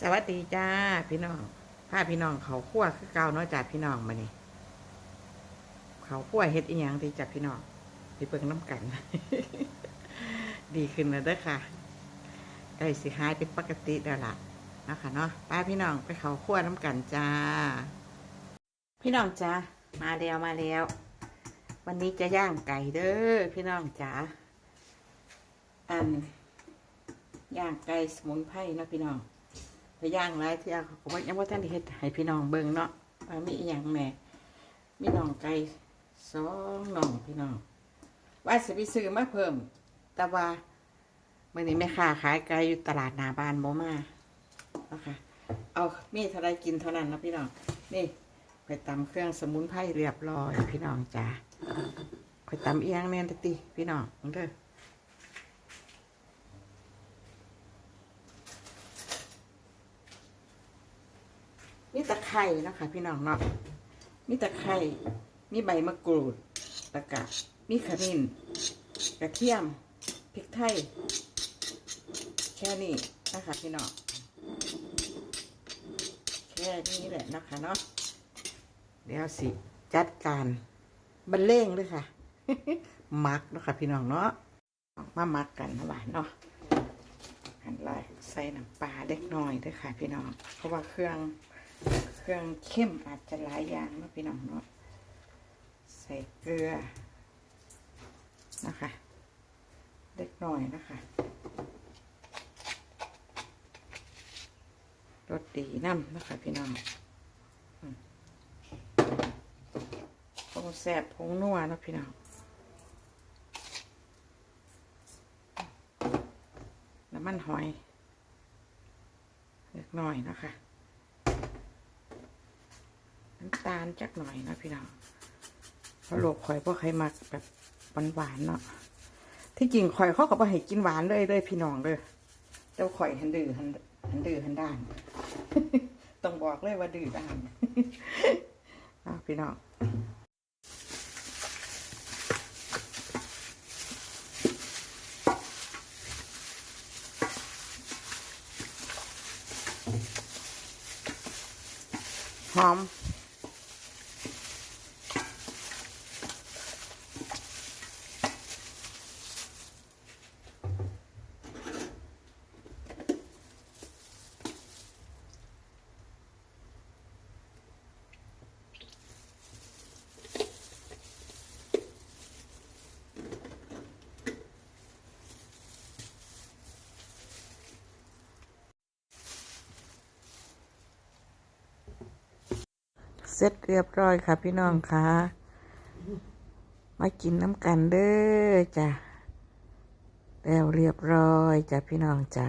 สวัสดีจ้าพี่น้องพาพี่น้องเขาขั้วคือเก่าเนาะจ้าพี่น้องมานี่เขาขั้วเฮ็ดอีหยังดีจ้าพี่น้องไปเบิ่งน้ำกัน ดีขึ้นแล้วเด้อค่ะใกล้สิหายเป็นปกติแล้วล่ะนะคะเนาะป้าพี่น้องไปเขาขั้วน้ำกันจ้า พี่น้องจ้ามาแล้วมาแล้ว วันนี้จะย่างไก่เด้อพี่น้องจ้าอันย่างไก่สมุนไพรนะพี่น้อง ไปย่างหลายเที่ยผมว่ายังว่าท่านเฮ็ดให้พี่น้องเบิ่งเนาะว่ามีอหย่างแหม่มีน้องไก่สองน้องพี่น้องว่าสิไปซื้อมาเพิ่ม แต่ว่ามื่อนี้แม่ค้าขายไก่อยู่ตลาดนาบ้านบ่มาเนาค่ะ เอามีเท่าไรกินเท่านั้นนะพี่น้อง นี่ไปตำเครื่องสมุนไพรเรียบร้อยพี่น้องจ้าไปตำเอียงแน่นติพี่น้องเด้อ มีตะไคร่นะคะพี่น้องเนาะมีตะไคร่มีใบมะกรูดตะกะมีขมิ้นกระเทียมพริกไทยแค่นี้นะคะพี่น้องแค่นี้แหละนะคะเนาะเดี๋ยวสิ จัดการบรรเลงเลยค่ะมักนะคะพี่น้องเนาะมามักกันนะบ้านเนาะหันลายใส่น้ำปลาเล็กน้อยด้วยค่ะ พี่น้องเพราะว่าเครื่อง เครื่องเข้มอาจจะหลายอย่างนะพี่น้องเนาะใส่เกลือนะคะ เล็กน้อยนะคะรสดีน้ำนะคะพี่น้องผงแสบผงนัวนะพี่น้องน้ำมันหอย เล็กน้อยนะคะ น้ำตาลจักหน่อยนะพี่น้องเพราะโลกข่อยพวกใครมักแบบหวานๆเนาะที่จริงข่อยเขาก็บ่ให้กินหวานเลยเลยพี่น้องเลยเจ้าข่อยหันดื้อหันหันดื้อหันด้านต้องบอกเลยว่าดื้อด้านอาวพี่น้องหอม เสร็จเรียบร้อยค่ะพี่น้องค่ะมากินน้ำกันเด้อจ้ะแล้วเรียบร้อยจ้ะพี่น้องจ้า